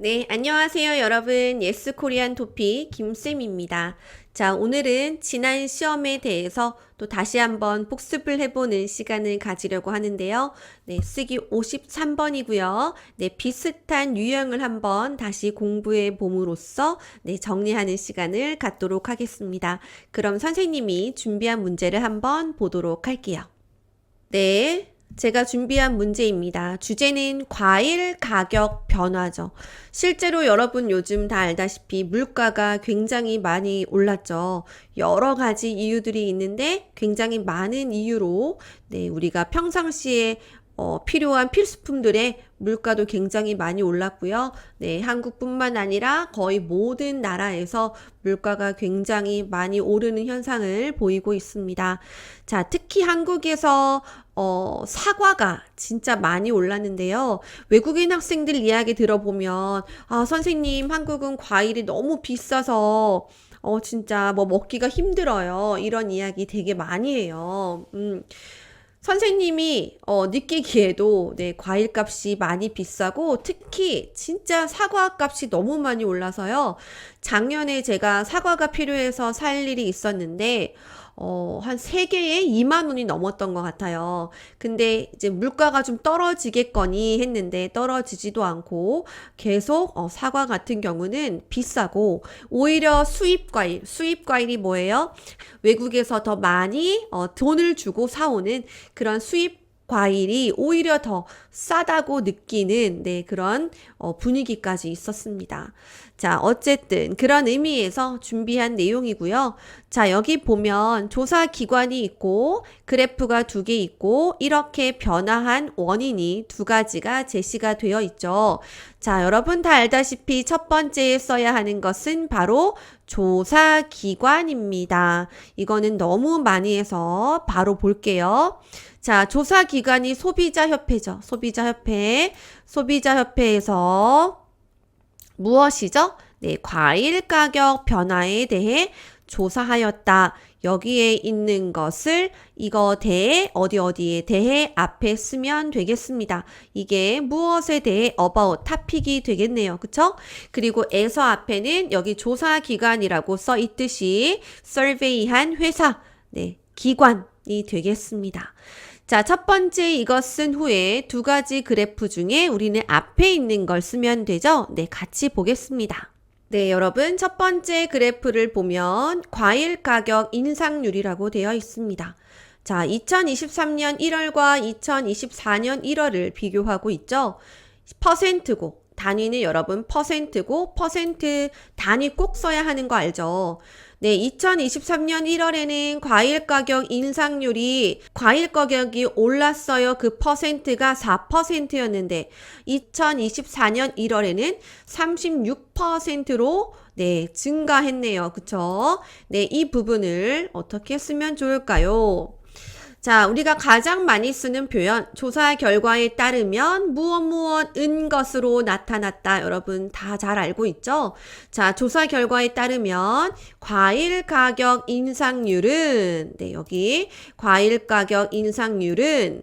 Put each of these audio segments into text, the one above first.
네, 안녕하세요, 여러분. 예스 코리안 토픽 김쌤입니다. 자, 오늘은 지난 시험에 대해서 또 다시 한번 복습을 해보는 시간을 가지려고 하는데요. 네, 쓰기 53번이고요. 네, 비슷한 유형을 한번 다시 공부해 봄으로써 네, 정리하는 시간을 갖도록 하겠습니다. 그럼 선생님이 준비한 문제를 한번 보도록 할게요. 네. 제가 준비한 문제입니다. 주제는 과일 가격 변화죠. 실제로 여러분 요즘 다 알다시피 물가가 굉장히 많이 올랐죠. 여러 가지 이유들이 있는데 굉장히 많은 이유로 네, 우리가 평상시에 어, 필요한 필수품들의 물가도 굉장히 많이 올랐고요. 네, 한국뿐만 아니라 거의 모든 나라에서 물가가 굉장히 많이 오르는 현상을 보이고 있습니다. 자, 특히 한국에서 어, 사과가 진짜 많이 올랐는데요. 외국인 학생들 이야기 들어보면, 아, 선생님, 한국은 과일이 너무 비싸서, 어, 진짜 뭐 먹기가 힘들어요. 이런 이야기 되게 많이 해요. 음. 선생님이 어, 느끼기에도 네, 과일 값이 많이 비싸고 특히 진짜 사과 값이 너무 많이 올라서요. 작년에 제가 사과가 필요해서 살 일이 있었는데 어, 한 3개에 2만 원이 넘었던 것 같아요. 근데 이제 물가가 좀 떨어지겠거니 했는데 떨어지지도 않고 계속 어, 사과 같은 경우는 비싸고 오히려 수입 과일, 수입 과일이 뭐예요? 외국에서 더 많이 어, 돈을 주고 사오는 그런 수입 과일이 오히려 더 싸다고 느끼는 네, 그런 어, 분위기까지 있었습니다. 자, 어쨌든 그런 의미에서 준비한 내용이고요. 자, 여기 보면 조사 기관이 있고 그래프가 두 개 있고 이렇게 변화한 원인이 두 가지가 제시가 되어 있죠. 자, 여러분 다 알다시피 첫 번째에 써야 하는 것은 바로 조사 기관입니다. 이거는 너무 많이 해서 바로 볼게요. 자, 조사 기관이 소비자 협회죠. 소비자 협회. 소비자 협회에서 무엇이죠? 네, 과일 가격 변화에 대해 조사하였다. 여기에 있는 것을 이거 대해 어디 어디에 대해 앞에 쓰면 되겠습니다. 이게 무엇에 대해 about 타픽이 되겠네요. 그쵸? 그리고 에서 앞에는 여기 조사 기관이라고 써 있듯이 survey한 회사, 네, 기관이 되겠습니다. 자, 첫 번째 이것 쓴 후에 두 가지 그래프 중에 우리는 앞에 있는 걸 쓰면 되죠? 네, 같이 보겠습니다. 네, 여러분. 첫 번째 그래프를 보면 과일 가격 인상률이라고 되어 있습니다. 자, 2023년 1월과 2024년 1월을 비교하고 있죠. 퍼센트고, 단위는 여러분 퍼센트고, 퍼센트 단위 꼭 써야 하는 거 알죠? 네, 2023년 1월에는 과일 가격 인상률이 과일 가격이 올랐어요. 그 퍼센트가 4%였는데 2024년 1월에는 36%로 네, 증가했네요. 그쵸? 네, 이 부분을 어떻게 쓰면 좋을까요? 자, 우리가 가장 많이 쓰는 표현, 조사 결과에 따르면 무엇 무엇은 것으로 나타났다. 여러분 다 잘 알고 있죠? 자, 조사 결과에 따르면 과일 가격 인상률은, 네, 여기 과일 가격 인상률은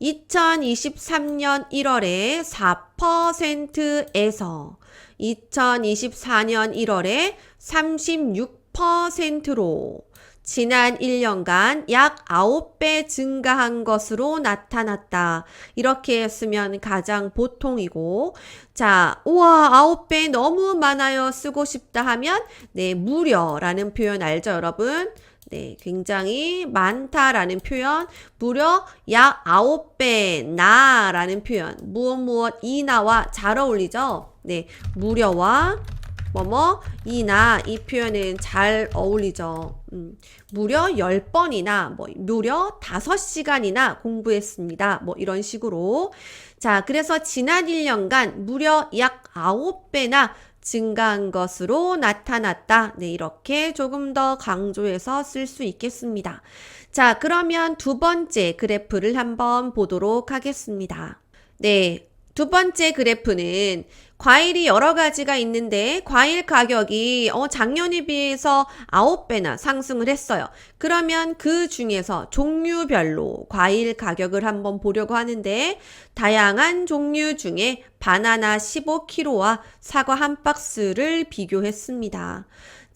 2023년 1월에 4%에서 2024년 1월에 36%로 지난 1년간 약 9배 증가한 것으로 나타났다. 이렇게 했으면 가장 보통이고, 자, 우와, 9배 너무 많아요. 쓰고 싶다 하면, 네, 무려라는 표현 알죠, 여러분? 네, 굉장히 많다라는 표현, 무려 약 9배 나라는 표현, 무엇 무엇 이나와 잘 어울리죠? 네, 무려와 뭐뭐 이나 이 표현은 잘 어울리죠. 음, 무려 10번이나 뭐 무려 5시간이나 공부했습니다. 뭐 이런 식으로. 자, 그래서 지난 1년간 무려 약 9배나 증가한 것으로 나타났다. 네, 이렇게 조금 더 강조해서 쓸 수 있겠습니다. 자, 그러면 두 번째 그래프를 한번 보도록 하겠습니다. 네, 두 번째 그래프는 과일이 여러 가지가 있는데 과일 가격이 어, 작년에 비해서 9배나 상승을 했어요. 그러면 그 중에서 종류별로 과일 가격을 한번 보려고 하는데 다양한 종류 중에 바나나 15kg와 사과 한 박스를 비교했습니다.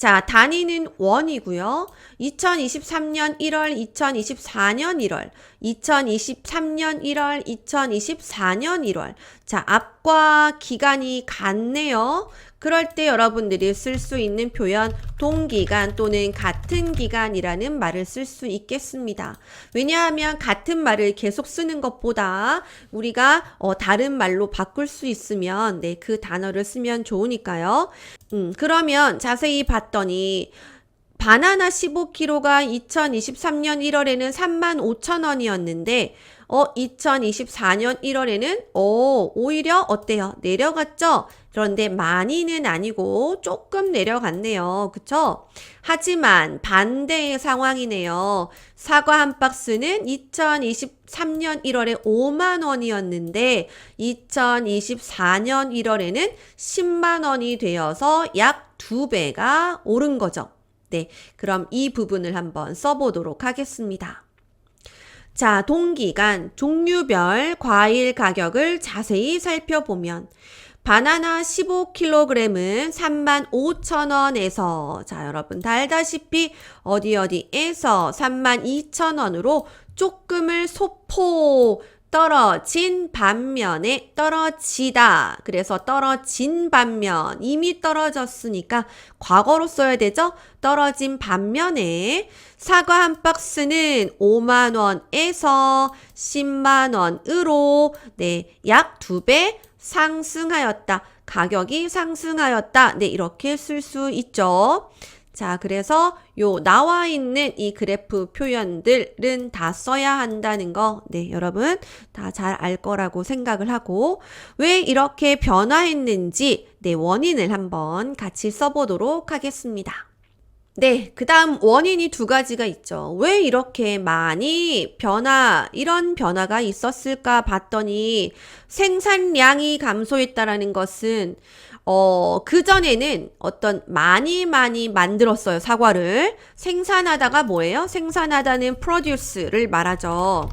자, 단위는 원이고요. 2023년 1월, 2024년 1월, 2023년 1월, 2024년 1월. 자, 앞과 기간이 같네요. 그럴 때 여러분들이 쓸 수 있는 표현 동기간 또는 같은 기간이라는 말을 쓸 수 있겠습니다. 왜냐하면 같은 말을 계속 쓰는 것보다 우리가 어, 다른 말로 바꿀 수 있으면 네, 그 단어를 쓰면 좋으니까요. 음, 그러면 자세히 봤더니 바나나 15kg가 2023년 1월에는 35,000원이었는데 어 2024년 1월에는 어 오히려 어때요? 내려갔죠? 그런데 많이는 아니고 조금 내려갔네요. 그쵸? 하지만 반대의 상황이네요. 사과 한 박스는 2023년 1월에 5만 원이었는데 2024년 1월에는 10만 원이 되어서 약 두 배가 오른 거죠. 네. 그럼 이 부분을 한번 써보도록 하겠습니다. 자, 동기간, 종류별 과일 가격을 자세히 살펴보면 바나나 15kg은 35,000원에서 자, 여러분 다 알다시피 어디 어디에서 32,000원으로 조금을 소폭 떨어진 반면에 떨어지다. 그래서 떨어진 반면 이미 떨어졌으니까 과거로 써야 되죠? 떨어진 반면에 사과 한 박스는 5만 원에서 10만 원으로 네, 약 두 배 상승하였다. 가격이 상승하였다. 네, 이렇게 쓸 수 있죠. 자, 그래서 요 나와 있는 이 그래프 표현들은 다 써야 한다는 거, 네, 여러분 다 잘 알 거라고 생각을 하고, 왜 이렇게 변화했는지, 네, 원인을 한번 같이 써보도록 하겠습니다. 네, 그 다음 원인이 두 가지가 있죠. 왜 이렇게 많이 변화, 이런 변화가 있었을까 봤더니 생산량이 감소했다라는 것은 어, 그전에는 어떤 많이 많이 만들었어요, 사과를. 생산하다가 뭐예요? 생산하다는 produce를 말하죠.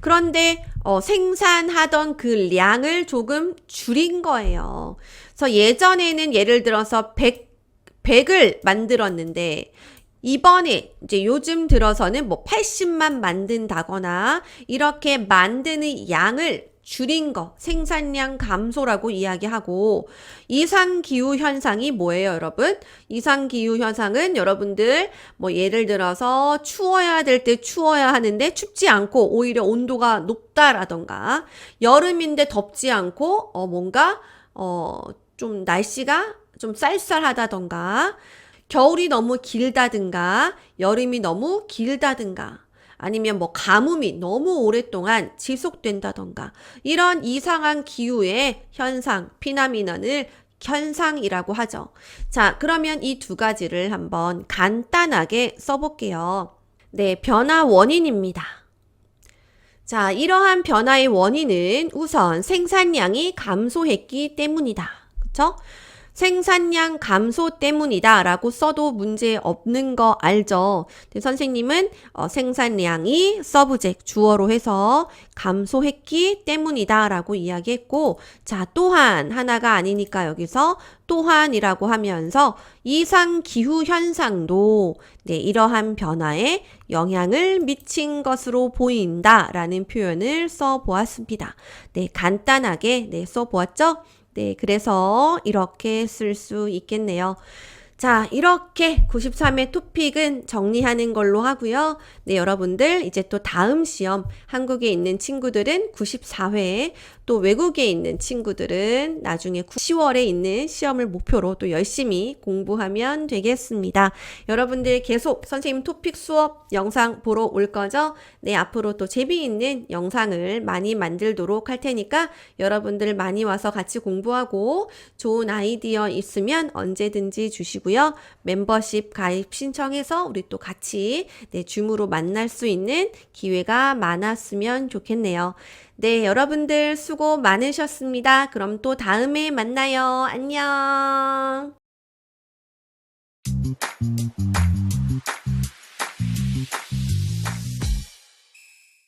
그런데 어, 생산하던 그 량을 조금 줄인 거예요. 그래서 예전에는 예를 들어서 100, 100을 만들었는데 이번에 이제 요즘 들어서는 뭐 80만 만든다거나 이렇게 만드는 양을 줄인 거, 생산량 감소라고 이야기하고, 이상기후 현상이 뭐예요, 여러분? 이상기후 현상은 여러분들, 뭐 예를 들어서 추워야 될 때 추워야 하는데 춥지 않고 오히려 온도가 높다라던가, 여름인데 덥지 않고, 어, 뭔가, 어, 좀 날씨가 좀 쌀쌀하다던가, 겨울이 너무 길다든가, 여름이 너무 길다든가, 아니면 뭐 가뭄이 너무 오랫동안 지속된다던가 이런 이상한 기후의 현상, 피나미넌을 현상이라고 하죠. 자, 그러면 이 두 가지를 한번 간단하게 써볼게요. 네, 변화 원인입니다. 자, 이러한 변화의 원인은 우선 생산량이 감소했기 때문이다. 그쵸? 생산량 감소 때문이다 라고 써도 문제 없는 거 알죠? 선생님은 어, 생산량이 서브젝 주어로 해서 감소했기 때문이다 라고 이야기했고 자 또한 하나가 아니니까 여기서 또한이라고 하면서 이상 기후 현상도 네, 이러한 변화에 영향을 미친 것으로 보인다라는 표현을 써 보았습니다. 네, 간단하게 네, 써 보았죠? 네, 그래서 이렇게 쓸 수 있겠네요. 자, 이렇게 93회 토픽은 정리하는 걸로 하고요. 네, 여러분들 이제 또 다음 시험 한국에 있는 친구들은 94회 또 외국에 있는 친구들은 나중에 10월에 있는 시험을 목표로 또 열심히 공부하면 되겠습니다. 여러분들 계속 선생님 토픽 수업 영상 보러 올 거죠? 네, 앞으로 또 재미있는 영상을 많이 만들도록 할 테니까 여러분들 많이 와서 같이 공부하고 좋은 아이디어 있으면 언제든지 주시고요. 좋고요. 멤버십 가입 신청해서 우리 또 같이 네, 줌으로 만날 수 있는 기회가 많았으면 좋겠네요. 네, 여러분들 수고 많으셨습니다. 그럼 또 다음에 만나요. 안녕.